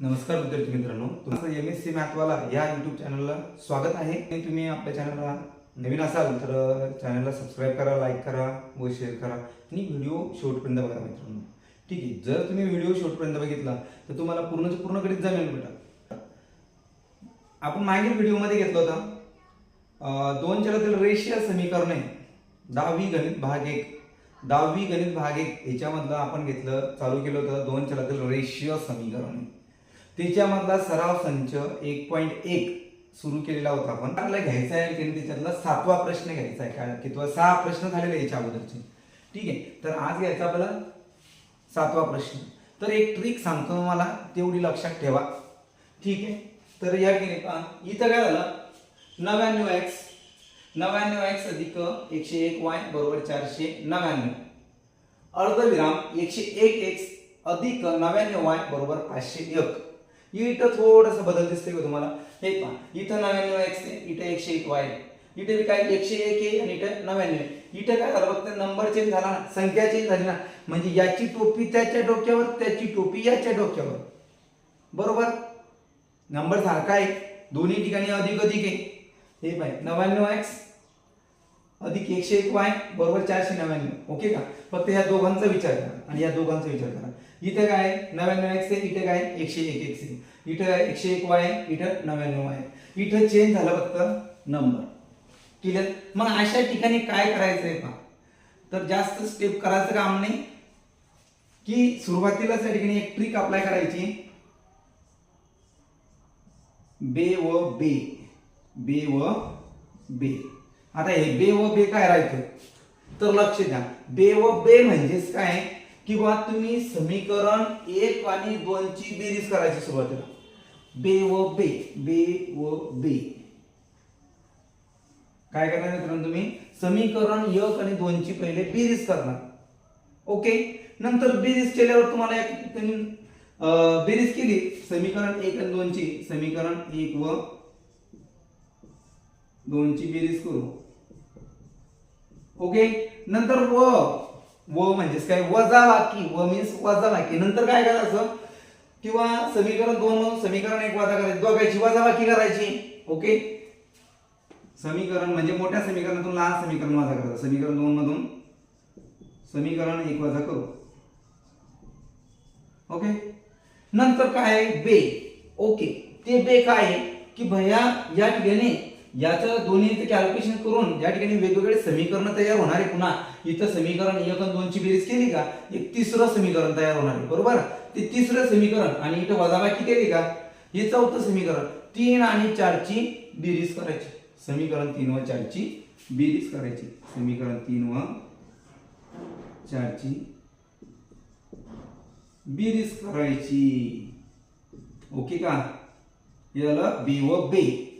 नमस्कार विद्यार्थी मित्रांनो. तुमचं एम एस सी मॅथवाला या युट्यूब चॅनलला स्वागत आहे. आणि तुम्ही आपल्या चॅनलला नवीन असाल तर चॅनलला सबस्क्राईब करा लाईक करा व शेअर करा. आणि व्हिडिओ शेवटपर्यंत बघा मित्रांनो. ठीक आहे. जर तुम्ही व्हिडिओ शेवटपर्यंत बघितला तर तुम्हाला पूर्णच पूर्ण गणित जमेल बेटा आपण मागील व्हिडिओमध्ये घेतलं होता. दोन चलातील रेषीय समीकरणे दहावी गणित भाग एक. दहावी गणित भाग एक याच्यामधलं आपण घेतलं चालू केलं होतं दोन चलातील रेषीय समीकरणे. त्याच्यामधला सराव संच एक पॉईंट एक सुरू केलेला होता आपण. आपल्याला घ्यायचा आहे की त्याच्यातला सातवा प्रश्न घ्यायचा आहे काय किंवा सहा प्रश्न झालेले याच्या अगोदरचे. ठीक आहे तर आज घ्यायचा आपल्याला सातवा प्रश्न. तर एक ट्रिक सांगतो मला तेवढी लक्षात ठेवा. ठीक आहे तर या केले पहा. इथं काय झालं? नव्याण्णव एक्स नव्याण्णव एक्स अधिक एकशे एक वाय बरोबर चारशे नव्याण्णव. अर्धविराम एकशे एक एक्स अधिक नव्याण्णव वाय बरोबर पाचशे एक. इथं थोडंसं बदल दिसतंय का तुम्हाला? हे पहा इथं नव्याण्णव एक्स आहे इथं एकशे एक वाय इथे काय एकशे एक आहे आणि इथं नव्याण्णव आहे. इथं काय झालं फक्त नंबर चेंज झाला ना संख्या चेंज झाली ना. म्हणजे याची टोपी त्याच्या डोक्यावर त्याची टोपी याच्या डोक्यावर. बरोबर? नंबर सारखा आहे. दोन्ही ठिकाणी अधिक अधिक आहे. हे पाय नव्याण्णव एक्स अधिक एकशे एक वाय बरोबर चारशे नव्याण्णव. ओके का? फक्त ह्या दोघांचा विचार करा आणि या दोघांचा विचार करा. इथं काय नव्याण्णव एक्स आहे इथं काय एकशे एक एक्स आहे. इथं काय? एकशे एक वाय आहे इथं नव्याण्णव आहे. इथं चेंज झाला फक्त नंबर क्लिअर मग अशा ठिकाणी काय करायचंय पहा. तर जास्त स्टेप करायचं काम नाही. की सुरुवातीलाच या ठिकाणी एक ट्रिक अप्लाय करायची. बे व बे. बे व बे. आता हे बे व बे काय राहायचं? तर लक्ष द्या. बे व बे म्हणजेच काय? किंवा तुम्ही समीकरण एक आणि दोनची बेरीज करायची सुरुवातीला. बे व बे. बे व बे. काय करणार मित्रांनो तुम्ही? समीकरण एक आणि दोनची पहिले बेरीज करणार. ओके? नंतर बेरीज केल्यावर तुम्हाला एक बेरीज केली. समीकरण एक आणि दोनची समीकरण एक व दोनची बेरीज करू. ओके नंतर व व म्हणजेच काय? वजा बाकी व मीन्स वजा बाकी नंतर काय करायचं? किंवा समीकरण दोन समीकरण एक वजा करायची. दोघायची वजा बाकी करायची. ओके समीकरण म्हणजे मोठ्या समीकरणातून लहान समीकरण वजा करायचं. समीकरण दोन मधून समीकरण एक वजा करू. ओके नंतर काय आहे? बे. ओके ते बे काय आहे? की भैया या ठिकाणी याचं दोन्ही कॅल्क्युलेशन करून या ठिकाणी वेगवेगळे समीकरण तयार होणार आहे पुन्हा इथं समीकरण एक आणि दोनची बेरीज केली का? एक तिसरं समीकरण तयार होणार आहे. बरोबर? ते तिसरं समीकरण आणि इथं वजाबाकी केली का? हे चौथं समीकरण. तीन आणि चारची बेरीज करायची. समीकरण तीन व चारची बेरीज करायची. समीकरण तीन व चारची बेरीज करायची. ओके का? हे झालं बी व बे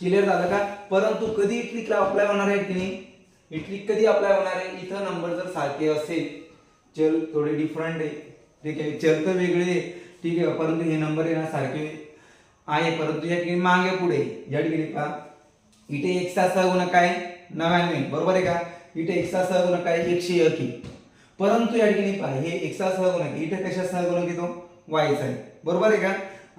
क्लिअर झालं का? परंतु कधी इटलिकला अप्लाय होणार आहे की नाही? इटलिक कधी अप्लाय होणार आहे? इथं नंबर जर सारखे असेल चल थोडे डिफरंट आहे. ठीक आहे? चल तर वेगळे आहे. ठीक आहे? परंतु हे नंबर आहे ना सारखे आहे. परंतु या ठिकाणी मागे पुढे या ठिकाणी पहा. इथे एकसा सहगुणक आहे नव्याण्णव. बरोबर आहे का? इथे एकसा सहगुणक आहे एकशे एक परंतु या ठिकाणी पहा. हे एकसा सहगुणक आहे. इथे कशा सहगुणक येतो? वायचा आहे. बरोबर आहे का?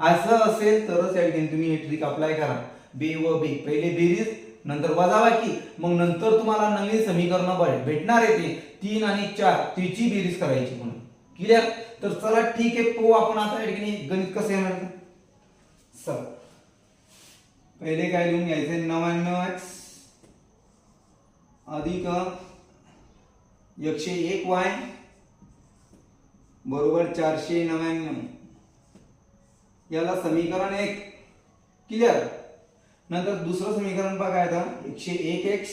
असं असेल तरच या ठिकाणी तुम्ही हे ट्रिक अप्लाय करा. बे व बे. पहिले बेरीज नंतर वजाबाकी. मग नंतर तुम्हाला नवीन समीकरण भेटणार आहे ते. तीन आणि चार तिची बेरीज करायची म्हणून. क्लिअर तर चला ठीक आहे पो आपण आता या ठिकाणी गणित कसं येणार चल. पहिले काय लिहून घ्यायचे नव्याण्णव एक्स अधिक एकशे एक वाय बरोबर चारशे नव्याण्णव. याला समीकरण एक. क्लिअर नंतर दुसरं समीकरण बघा आता एकशे एक एक्स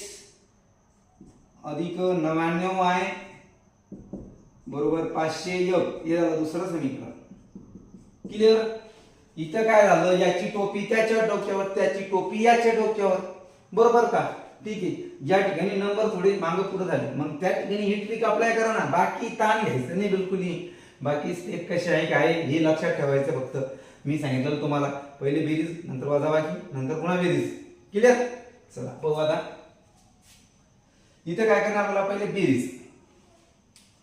अधिक नव्याण्णव आय बरोबर पाचशे एक हे झालं दुसरं समीकरण. क्लिअर इथं काय झालं? याची टोपी त्याच्या डोक्यावर त्याची टोपी याच्या डोक्यावर. बरोबर का? ठीक आहे. ज्या ठिकाणी नंबर थोडे मागं पुढे झाले. मग त्या ठिकाणी ही ट्रिक अप्लाय करा ना. बाकी ताण घ्यायचं नाही बिलकुलही बाकी स्टेप कशी आहे काय हे लक्षात ठेवायचं फक्त. मी सांगितलं तुम्हाला पहिले बेरीज नंतर वजाबाकी नंतर पुन्हा बेरीज. क्लिअर चला पाहू आता. इथं काय करणार आपल्याला पहिले बेरीज.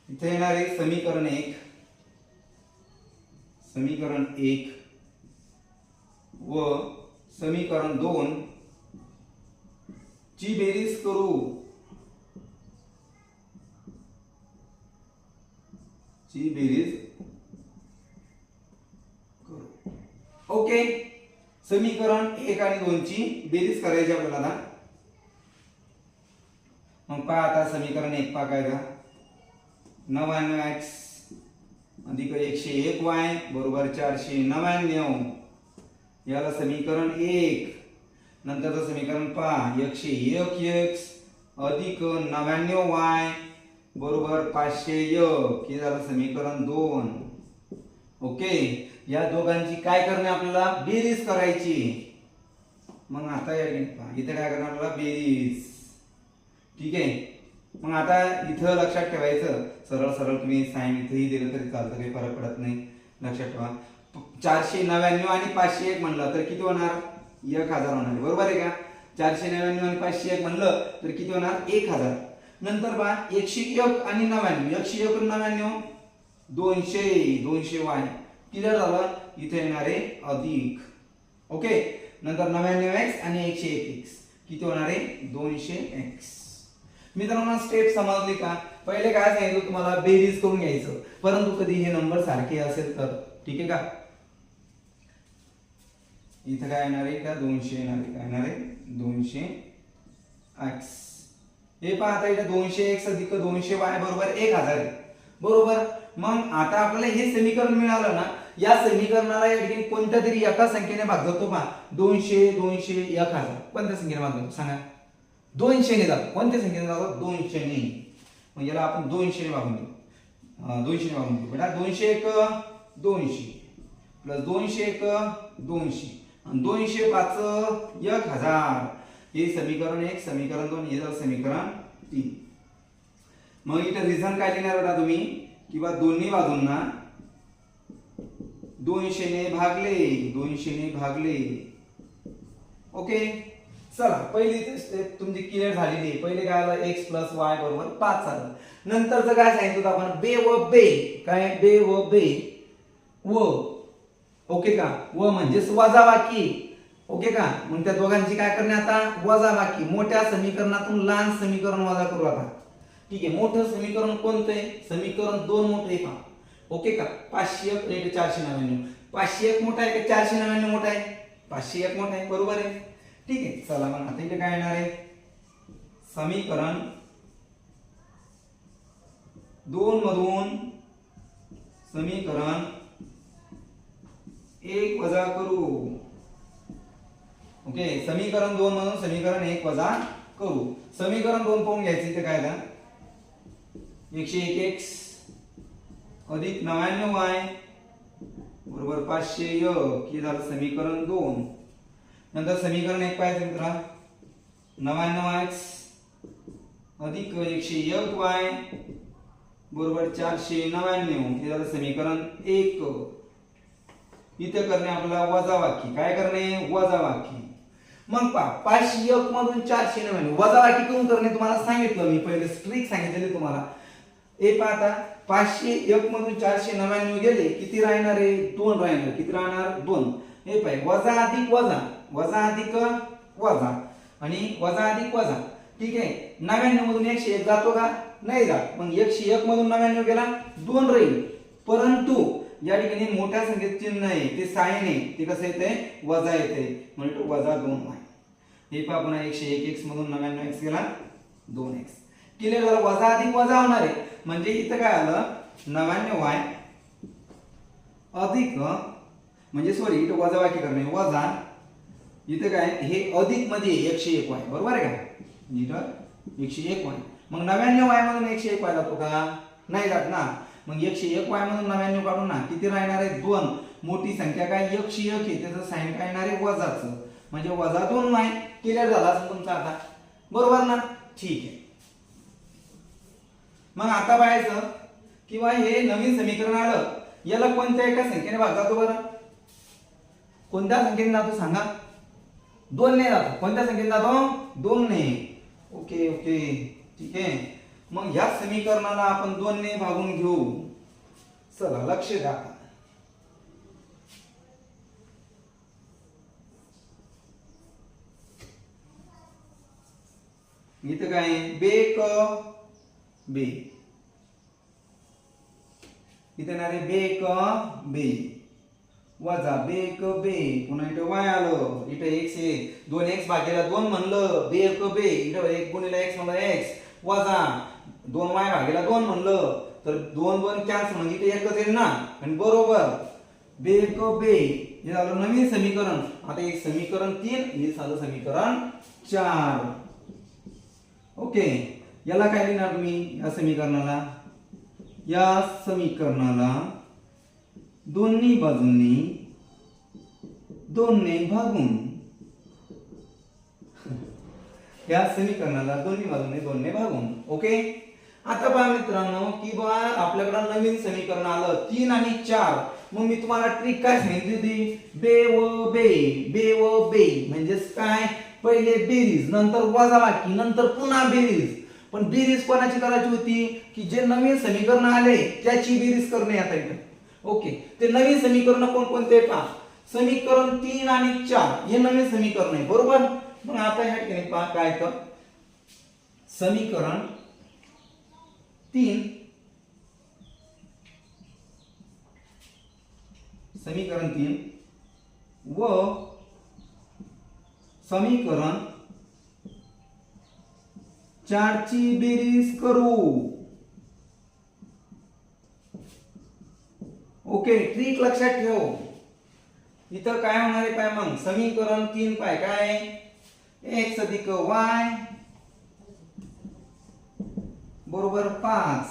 इथे येणार आहे समीकरण एक. समीकरण एक व समीकरण दोन. ची बेरीज करू. ची बेरीज करू. ओके? समीकरण एक आणि दोनची बेरीज करायची आपल्याला मग पहा आता समीकरण एक पहा काय का नव्याण्णव एक्स अधिक एकशे एक वाय बरोबर चारशे नव्याण्णव. याला समीकरण एक. नंतरचं समीकरण पहा. एकशे एक एक्स अधिक नव्याण्णव वाय बरोबर पाचशे य की झालं समीकरण दोन. ओके या दोघांची काय करणे आपल्याला? बेरीज करायची. मग आता या इथे काय करणार आपल्याला? बेरीज. ठीक आहे? मग आता इथं लक्षात ठेवायचं. सरळ सरळ तुम्ही साईन इथेही दिलं तरी चालतं काही फरक पडत नाही. लक्षात ठेवा. चारशे नव्याण्णव आणि पाचशे एक म्हणलं तर किती होणार? एक हजार होणार बरोबर आहे का? चारशे नव्याण्णव आणि पाचशे एक म्हणलं तर किती होणार? एक हजार. नंतर बा एकशे एक आणि नव्याण्णव. एकशे एक नव्याण्णव दोनशे दोनशे वाय. क्लिअर झालं? इथे येणार आहे अधिक. ओके नंतर नव्याण्णव एक्स आणि एकशे एक एक्स किती होणार? आहे दोनशे एक्स मित्रांनो स्टेप समजली का? पहिले काय सांगितलं तुम्हाला? बेरीज करून घ्यायचं. परंतु कधी हे नंबर सारखे असेल तर. ठीक आहे का? इथं काय येणार? आहे का दोनशे येणार? आहे काय येणार? आहे दोनशे एक्स हे पहा आता इथे दोनशे एक्स अधिक दोनशे वाय बरोबर एक हजार आहे. बरोबर? मग आता आपल्याला हे समीकरण मिळालं ना या समीकरणाला या ठिकाणी कोणत्या तरी एका संख्येने भाग जातो पहा. दोनशे दोनशे एक हजार. कोणत्या संख्येने भाग जातो सांगा. दोनशेने जातो. कोणत्या संख्येने जातो? दोनशेने. मग याला आपण दोनशेने भागून देऊ. दोनशेने भागून देऊ. बेटा दोनशे एक दोनशे. प्लस दोनशे एक दोनशे. आणि दोनशे पाच एक हजार. हे समीकरण एक समीकरण दोन हे झालं समीकरण तीन. मग इथे रिझन काय लिहिणार बेटा तुम्ही? किंवा दोन्ही बाजूंना दोनशेने भागले दोनशेने भागले. ओके? चला पहिली स्टेप तुमची क्लिअर झालेली आहे. पहिले काय आलं? एक्स प्लस वाय बरोबर पाच आलं. नंतरचं काय सांगितलं होतं आपण बे व बे. काय? बे व बे. व. ओके का? व म्हणजेच वजाबाकी. ओके का? मग त्या दोघांची काय करणे आता? वजाबाकी मोठ्या समीकरणातून लहान समीकरण वजा करू आता. ठीक आहे मोठं समीकरण कोणतं आहे? समीकरण दोन मोठं आहे पहा. ओके का? पाचशे एक आणि चारशे नव्याण्णव. पाचशे एक मोठा आहे का चारशे नव्याण्णव मोठा आहे? पाचशे एक मोठा आहे. बरोबर आहे. ठीक आहे चला मग आता इथे काय येणार आहे? समीकरण दोन मधून समीकरण एक वजा करू. ओके समीकरण दोन म्हणून समीकरण एक वजा करू. समीकरण दोन पाहून घ्यायचं ते काय झालं? एकशे एक एक्स अधिक नव्याण्णव वाय बरोबर पाचशे एक. हे झालं समीकरण दोन. नंतर समीकरण एक पाहायचं मित्रा. नव्याण्णव एक्स अधिक एकशे एक वाय बरोबर चारशे नव्याण्णव. हे झालं समीकरण एक. इथे करणे आपल्याला वजावाकी काय करणे? वजावाकी मग पा पाचशे एक मधून चारशे नव्याण्णव वजाबाकी करून करणे? तुम्हाला सांगितलं मी. पहिले स्ट्रिक सांगितले तुम्हाला. हे पाहता पाचशे एक मधून चारशे नव्याण्णव गेले. किती राहणार आहे दोन राहणार किती राहणार? दोन. हे पाय वजा अधिक वजा. वजा अधिक वजा. आणि वजा अधिक वजा. ठीक आहे? नव्याण्णव मधून एकशे एक जातो का? नाही जात. मग एकशे एक मधून नव्याण्णव गेला दोन राहील. परंतु या ठिकाणी मोठ्या संख्येत चिन्ह आहे. ते साईन आहे. ते कसं येते वजा येते म्हणजे तो वजा दोन वाय हे पहा पुन्हा एकशे एक एक्स मधून नव्याण्णव एक्स गेला. दोन एक्स केले झालं? वजा अधिक वजा होणार आहे. म्हणजे इथं काय आलं? नव्याण्णव वाय अधिक म्हणजे सॉरी इथं वजाबाकी करणे वजा इथं काय? हे अधिकमध्ये एकशे एक वाय बरोबर आहे का? इथं एकशे एक वाय मग नव्याण्णव वाय मधून एकशे एक वाय जातो का? नाही जात ना. मग एकशे एक वाय म्हणून नव्याण्णव काढून ना किती राहणार आहे दोन. मोठी संख्या काय? एकशे एक आहे. त्याचं साईन काय येणार आहे? वजाचं. म्हणजे वजा दोन वाय क्लिअर झाला असं तुमचा आता. बरोबर ना? ठीक आहे. मग आता पाहायचं किंवा हे नवीन समीकरण आलं. याला कोणत्या एका संख्येने भाग जातो बरं? कोणत्या संख्येने जातो सांगा? दोन ने जातो. कोणत्या संख्येने जातो? दोन ने ओके ओके. ठीक आहे. मग ह्या समीकरणाला आपण दोनने भागून घेऊ. चला लक्ष द्या. इथं काय बेक बे. इथं येणार आहे बेक बे. वजा बेक बे. पुन्हा इथं वाय आलं. इथं एक्स एक. दोन एक्स भागेला दोन म्हणलं. बेक बे. इथं एक गुणिला एक्स म्हणलं एक्स वजा दोन वाय भागेला दोन म्हणलं तर दोन दोन कॅन्सल म्हणजे ते एकच येईल ना? आणि बरोबर. बे क बे. हे झालं नवीन समीकरण. आता एक समीकरण तीन हे झालं समीकरण चार. ओके. याला काय लिहिणार तुम्ही? या समीकरणाला? या समीकरणाला दोन्ही बाजूंनी दोनने भागून. या समीकरणाला दोन्ही बाजूने दोनने भागून. ओके? आता पहा मित्रांनो की बा आपल्याकडे नवीन समीकरण आलं तीन आणि चार. मग मी तुम्हाला ट्रिक काय सांगितली होती? बे व बे बे व बे. म्हणजेच काय? पहिले बेरीज नंतर वजाबाकी नंतर पुन्हा बेरीज. पण बेरीज कोणाची करायची होती? की जे नवीन समीकरण आले त्याची बेरीज करणे आता इथं. ओके ते नवीन समीकरण कोणकोणते पहा? समीकरण तीन आणि चार हे नवीन समीकरण आहे बरोबर? मग आता ह्या ठिकाणी पहा काय तर समीकरण तीन. समीकरण तीन. व समीकरण चारची बेरीज करू. ओके ट्रिक लक्षात ठेव. इथं काय होणार आहे काय मग? समीकरण तीन पाय. काय? एक्स अधिक वाय बरोबर पाच.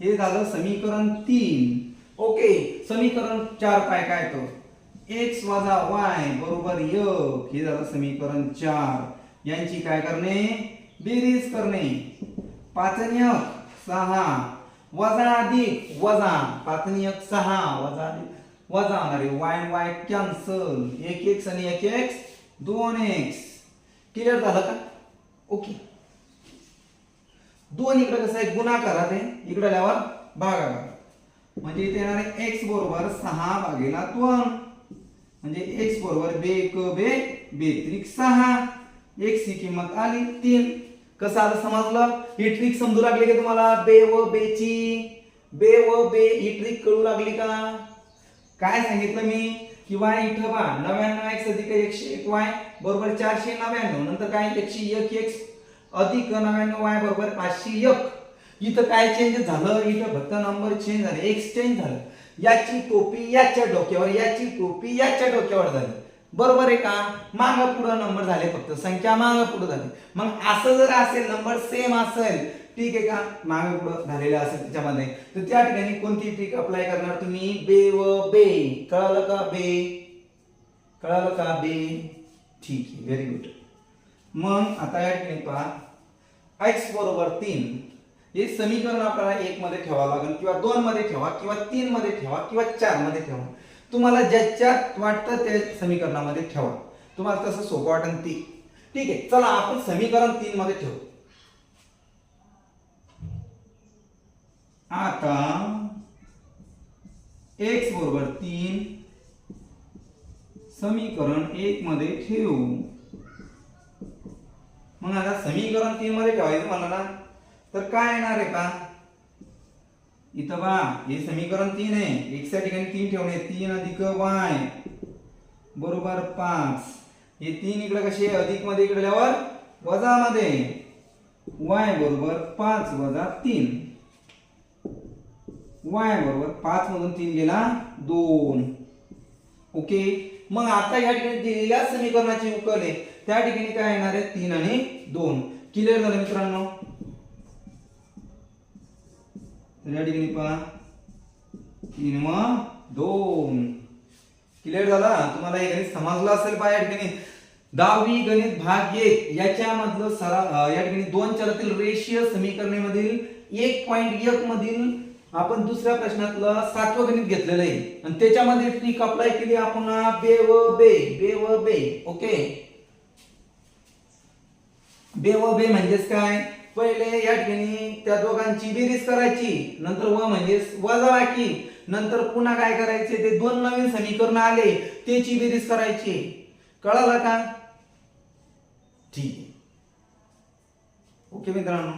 हे झालं समीकरण तीन. ओके समीकरण चार काय काय तो? एक्स वजा वाय बरोबर य हे झालं समीकरण चार. यांची काय करणे? बेरीज करणे. पाचनियक सहा. वजा अधिक वजा. पाचनियक सहा. वजा अधिक वजा होणारे वाय वाय कॅन्सल एक एक्स आणि एक एक्स दोन एक्स क्लिअर झालं का? ओके. दोन इकडे कसं आहे? गुणाकार आहे. इकडे आल्यावर भागाकार. म्हणजे इथे येणार आहे एक्स बरोबर सहा भागेला दोन. म्हणजे एक्स बरोबर बे क बे बेत्रिक सहा. एक्स ही किंमत आली तीन. कसं आलं समजलं? ही ट्रिक समजू लागली का तुम्हाला? बे व बेची. बे व बे ही ट्रिक कळू लागली का? काय सांगितलं मी? की वाय इथं बा नव्याण्णव एक्स अधिक एकशे एक वाय बरोबर चारशे नव्याण्णव. नंतर काय? एकशे एक एक्स अधिक नव्याण्णव वाय बरोबर पाचशे एक. इथं काय चेंज झालं? इथं फक्त नंबर चेंज झाले. एक्स चेंज झालं. याची टोपी याच्या डोक्यावर याची टोपी याच्या डोक्यावर झाली. बरोबर आहे का? माग पुढं नंबर झाले फक्त. संख्या माग पुढं झाली. मग असं जर असेल नंबर सेम असेल ठीक आहे का? मागे पुढं झालेलं असेल त्याच्यामध्ये तर त्या ठिकाणी कोणती ट्रिक अप्लाय करणार तुम्ही? बे व बे. कळालं का? बे. कळालं का? बे. ठीक आहे. व्हेरी गुड मग आता या ठिकाणी पहा. एक्स बरोबर तीन. हे समीकरण आपल्याला एक मध्ये ठेवावं लागेल किंवा दोन मध्ये ठेवा किंवा तीन मध्ये ठेवा किंवा चारमध्ये ठेवा. तुम्हाला ज्याच्यात वाटतं त्या समीकरणामध्ये ठेवा. तुम्हाला तसं सोपं वाटेल ती. ठीक आहे चला आपण समीकरण तीन मध्ये ठेवू. आता एक्स बरोबर तीन. समीकरण एक मध्ये ठेवू. मग आता समीकरण तीन मध्ये ठेवायचं मला तर काय येणार आहे का? इथं बा हे समीकरण तीन आहे. एक्सच्या ठिकाणी तीन ठेवणे तीन अधिक वाय बरोबर पाच. हे तीन इकडे कसे अधिकमध्ये इकडल्यावर वजा मध्ये. वाय बरोबर पाच वजा तीन. वाय बरोबर पाच मधून तीन गेला दोन. ओके? मग आता या ठिकाणी दिलेल्या समीकरणाची उकल आहे. त्या ठिकाणी काय येणार आहे? तीन आणि दोन. क्लिअर झालं मित्रांनो? तर या ठिकाणी पहा. तीन व दोन. क्लिअर झाला? तुम्हाला हे गणित समजलं असेल पहा या ठिकाणी. दहावी गणित भाग एक. याच्यामधलं सरा या ठिकाणी दोन चलातील रेषीय समीकरणेमधील एक पॉईंट एक मधील आपण दुसऱ्या प्रश्नातलं सातवं गणित घेतलेलं आहे. आणि त्याच्यामध्ये ट्रिक अप्लाय केली आपण बे व बे. बे व बे. ओके बे व बे म्हणजेच काय? पहिले या ठिकाणी त्या दोघांची बेरीज करायची नंतर व म्हणजेच वजा बाकी नंतर पुन्हा काय करायचे? ते दोन नवीन समीकरण आले त्याची बेरीज करायची. कळालं का? ठीक ओके मित्रांनो.